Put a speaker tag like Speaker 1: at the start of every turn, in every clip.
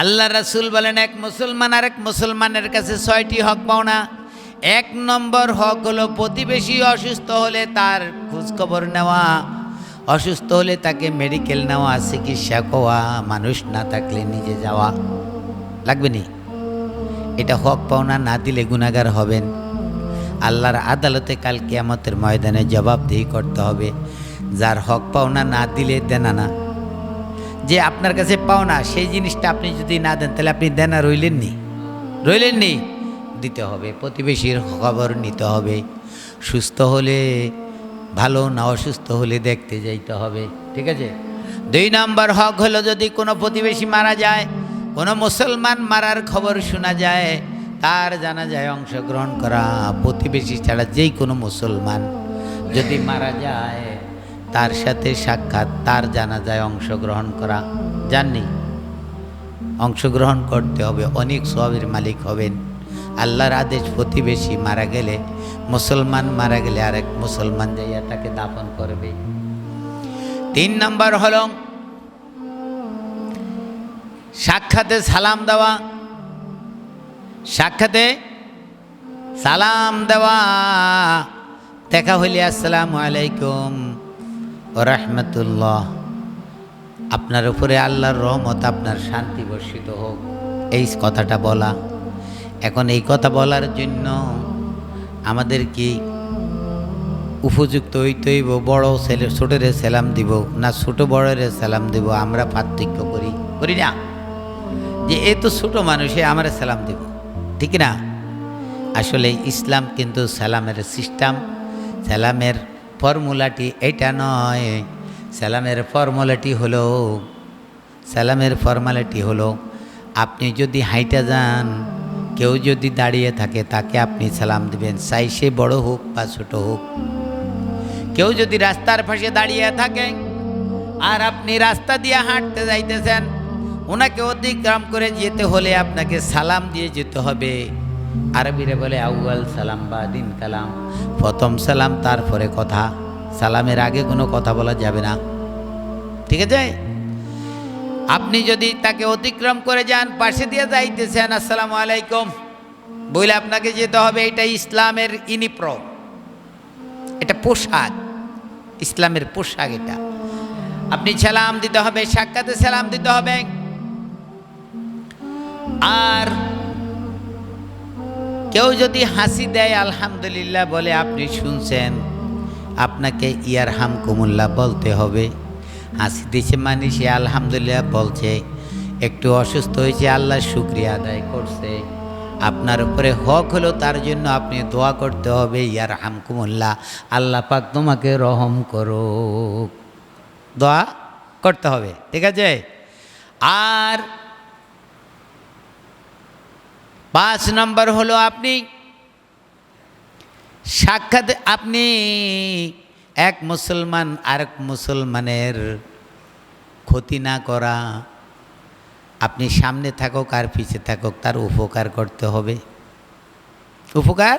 Speaker 1: আল্লাহ রাসুল বলেন, এক মুসলমান আর এক মুসলমানের কাছে ছয়টি হক পাওনা এক নম্বর হক হলো প্রতিবেশী অসুস্থ হলে তার খোঁজখবর নেওয়া। অসুস্থ হলে তাকে মেডিকেল নেওয়া, চিকিৎসা কোয়া মানুষ না থাকলে নিজে যাওয়া। লাগবে নি? এটা হক পাওনা না দিলে গুণাগার হবেন। আল্লাহর আদালতে কাল কিয়ামতের ময়দানে জবাবদিহি করতে হবে। যার হক পাওনা না দিলে দেনা না। যে আপনার কাছে পাওনা, সেই জিনিসটা আপনি যদি না দেন, তাহলে আপনি দেনা রইলেন নি রইলেন নি দিতে হবে, প্রতিবেশীর খবর নিতে হবে। সুস্থ হলে ভালো, না অসুস্থ হলে দেখতে যাইতে হবে, ঠিক আছে? দুই নম্বর হক হলো, যদি কোনো প্রতিবেশী মারা যায়, কোনো মুসলমান মারার খবর শোনা যায়, তার জানা যায় অংশগ্রহণ করা প্রতিবেশী ছাড়া যেই কোনো মুসলমান যদি মারা যায় তার সাথে সাক্ষাৎ, তার জানা যায় অংশগ্রহণ করা। জাননি? অংশগ্রহণ করতে হবে, অনেক সবের মালিক হবেন। আল্লাহর আদেশ প্রতিবেশী মারা গেলে, মুসলমান মারা গেলে আরেক মুসলমান যাইয়া তাকে দাফন করবে। তিন নম্বর হল, সাক্ষাতে সালাম দেওয়া। সাক্ষাতে সালাম দেওয়া। দেখা হইলে, আসসালামু আলাইকুম। রহমতুল্লাহ আপনার উপরে আল্লাহর রহমত, আপনার শান্তি বর্ষিত হোক। এই কথাটা বলা। এখন এই কথা বলার জন্য আমাদের কি উপযুক্ত হইতে হইব? বড় ছেলে, ছোটরে সালাম দিব না ছোট বড়রে সালাম দিব? আমরা পার্থক্য করি করি না। যে এ তো ছোট মানুষে আমরা সালাম দিব। ঠিক না? আসলে ইসলাম কিন্তু সালামের সিস্টেম সালামের ফর্মুলাটি এটা নয়। সালামের ফর্মুলাটি হলো, সালামের ফর্মালিটি হলো, আপনি যদি হাইটা যান, কেউ যদি দাঁড়িয়ে থাকে, তাকে আপনি সালাম দিবেন, চাই সে বড় হোক বা ছোট হোক। কেউ যদি রাস্তার পাশে দাঁড়িয়ে থাকে, আর আপনি রাস্তা দিয়ে হাঁটতে যাইতেছেন ওনাকে অতিক্রম করে যেতে হলে আপনাকে সালাম দিয়ে যেতে হবে। আরবিরে বলে আউয়াল সালাম বা দিন কালাম। প্রথম সালাম, তারপরে কথা। সালামের আগে কোনো কথা বলা যাবে না। ঠিক আছে? আপনি যদি তাকে অতিক্রম করে যান, পাশে দিয়ে যাইতেছেন, আসসালামু আলাইকুম। বলে আপনাকে যেতে হবে, এটা ইসলামের ইনিপ্র। এটা পোশাক। ইসলামের পোশাক এটা। আপনি সালাম দিতে হবে, সাক্ষাতে সালাম দিতে হবে। আর কেউ যদি হাসি দেয়, আলহামদুলিল্লাহ বলে, আপনি শুনছেন, আপনাকে ইয়ার হাম কুমুল্লা বলতে হবে। হাসি দিছে মানে সে আলহামদুলিল্লাহ বলছে, একটু অসুস্থ হয়েছে, আল্লাহ শুক্রিয়া আদায় করছে। আপনার উপরে হক হলো, তার জন্য আপনি দোয়া করতে হবে ইয়ার হামকুমুল্লাহ আল্লাহ পাক তোমাকে রহম করো দোয়া করতে হবে, ঠিক আছে? আর পাঁচ নম্বর হলো আপনি সাক্ষাৎ, আপনি এক মুসলমান আরেক মুসলমানের ক্ষতি না করা, আপনি সামনে থাকুক আর পিছে থাকুক, তার উপকার করতে হবে। উপকার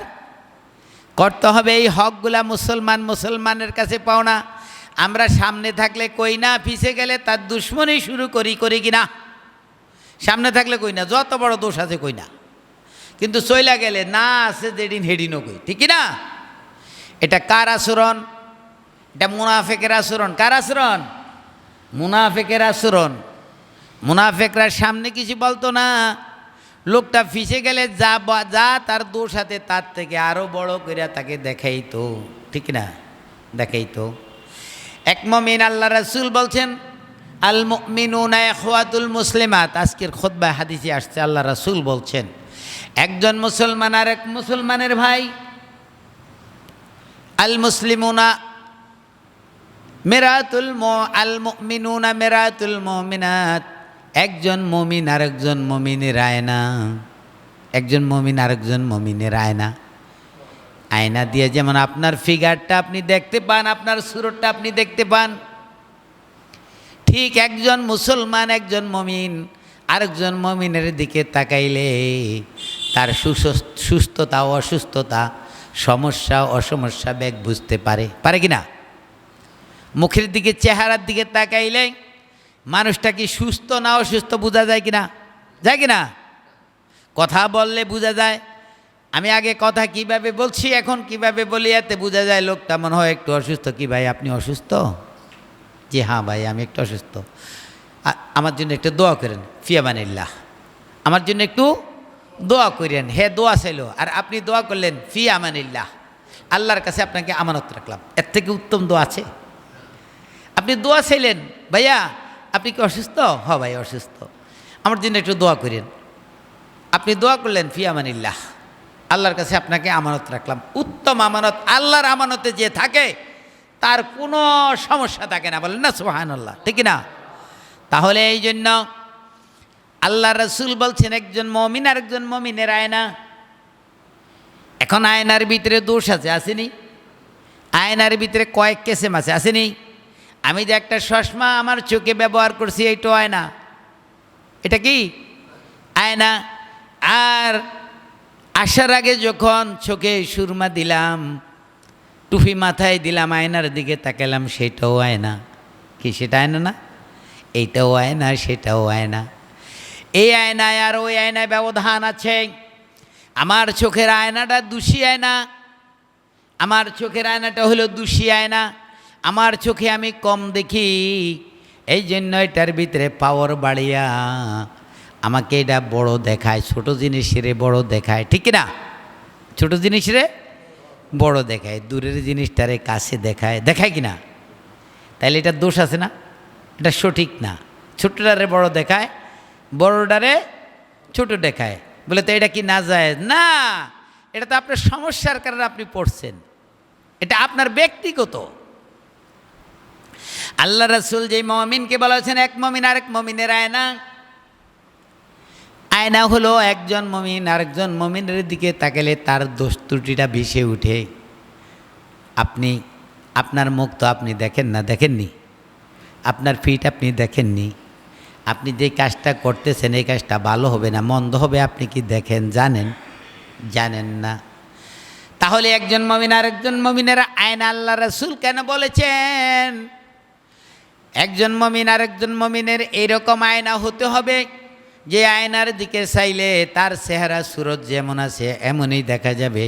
Speaker 1: করতে হবে, এই হকগুলা মুসলমান মুসলমানের কাছে পাও না। আমরা সামনে থাকলে কই না, পিছে গেলে তার দুশ্মনী শুরু করি করি কিনা? সামনে থাকলে কই না, যত বড় দোষ আছে কই না? কিন্তু চইলা গেলে, না আছে যেদিন হেডিনও কই, ঠিক না এটা কার আচরণ? এটা মুনাফেকের আচরণ। কার আচরণ? মুনাফেকের আচরণ। মুনাফেকরা সামনে কিছু বলতো না। লোকটা ফিসে গেলে যা যা তার দোষ হাতে তার থেকে আরও বড় করে তাকে দেখাইতো, ঠিক না? দেখাইতো। এক মমিন আল্লাহ রাসূল বলছেন, আল মিনুনা এখওয়াতুল মুসলিমাত। আজকের খোদ্বায় হাদিসে আসছে আল্লাহ রাসূল বলছেন একজন মুসলমান আর এক মুসলমানের ভাই। আল মুসলিমুনা মেরাতুল মো, আল মিনুনা মেরাতুল মমিনাত। একজন মমিন আরেকজন মমিনের আয়না। একজন মমিন আরেকজন মমিনের আয়না। আয়না দিয়ে যেমন আপনার ফিগারটা আপনি দেখতে পান, আপনার সুরতটা আপনি দেখতে পান। ঠিক একজন মুসলমান, একজন মমিন। আরেকজন মমিনের দিকে তাকাইলে তার সুস- সুস্থতা অসুস্থতা, সমস্যা অসমস্যা ব্যাগ বুঝতে পারে। পারে কি না? মুখের দিকে, চেহারার দিকে তাকাইলে মানুষটা কি সুস্থ না অসুস্থ বোঝা যায় কি না? যায় কি না? কথা বললে বোঝা যায়। আমি আগে কথা কীভাবে বলছি, এখন কীভাবে বলি, এতে বোঝা যায় লোকটা মনে হয় একটু অসুস্থ। কি ভাই, আপনি অসুস্থ? জি হ্যাঁ ভাই, আমি একটু অসুস্থ। আমার জন্য একটু দোয়া করেন ফিয়ামানিল্লাহ আমার জন্য একটু দোয়া করেন, হে দোয়া চাইলো, আর আপনি দোয়া করলেন ফি আমানিল্লাহ আল্লাহর কাছে আপনাকে আমানত রাখলাম। এর থেকে উত্তম দোয়া আছে। আপনি দোয়া চাইলেন, ভাইয়া, আপনি কি অসুস্থ? হ ভাই, অসুস্থ। আমার জন্য একটু দোয়া করেন। আপনি দোয়া করলেন ফি আমানিল্লাহ আল্লাহর কাছে আপনাকে আমানত রাখলাম। উত্তম আমানত, আল্লাহর আমানতে যে থাকে, তার কোনো সমস্যা থাকে না। বলেন না সোহান আল্লাহ ঠিক না? তাহলে এই জন্য আল্লাহ রসুল বলছেন, একজন মমিন আর একজন মমিনের আয়না। এখন আয়নার ভিতরে দোষ আছে, আসেনি? আয়নার ভিতরে কয়েক কেসেম আছে, আসেনি? আমি যে একটা চশমা আমার চোখে ব্যবহার করছি, এইটা আয়না। এটা কি? আয়না। আর আসার আগে যখন চোখে সুরমা দিলাম, টুপি মাথায় দিলাম, আয়নার দিকে তাকালাম সেটাও আয়না। কি, সেটা আয়না না? এইটাও আয়না সেটাও আয়না এই আয়নায় আর ওই আয়নায় ব্যবধান আছে। আমার চোখের আয়নাটা দোষী আয়না। আমার চোখের আয়নাটা হলো দোষী আয়না। আমার চোখে আমি কম দেখি। এই জন্য এটার ভিতরে পাওয়ার বাড়িয়া আমাকে এটা বড় দেখায়, ছোট জিনিসেরে বড় দেখায়, ঠিক না ছোট জিনিসরে বড় দেখায়, দূরের জিনিসটারে কাছে দেখায় দেখায় কি না তাইলে এটা দোষ আছে না? এটা সঠিক না। ছোটটারে বড় দেখায়, বড়টারে ছোট দেখায়। বলে, তো এটা কি না যায় না, এটা তো আপনার সমস্যার কারণে আপনি পড়ছেন। এটা আপনার ব্যক্তিগত। আল্লাহ রাসুল যে মমিনকে বলা হয়েছেন, এক মমিন আরেক মমিনের আয়না। আয়না হলো একজন মমিন, আরেকজন মমিনের দিকে তাকালে তার দোষ ত্রুটিটা ভেসে উঠে। আপনি, আপনার মুখ তো আপনি দেখেন না, দেখেননি? আপনার ফিট আপনি দেখেননি। আপনি যে কাজটা করতেছেন, এই কাজটা ভালো হবে না, মন্দ হবে আপনি কি দেখেন, জানেন? জানেন না। তাহলে একজন মমিন আর একজন মমিনের আয়না আল্লাহ রসুল কেন বলেছেন? একজন মমিন আর একজন মমিনের এইরকম আয়না হতে হবে, যে আয়নার দিকে চাইলে তার চেহারা সুরত যেমন আছে, এমনই দেখা যাবে।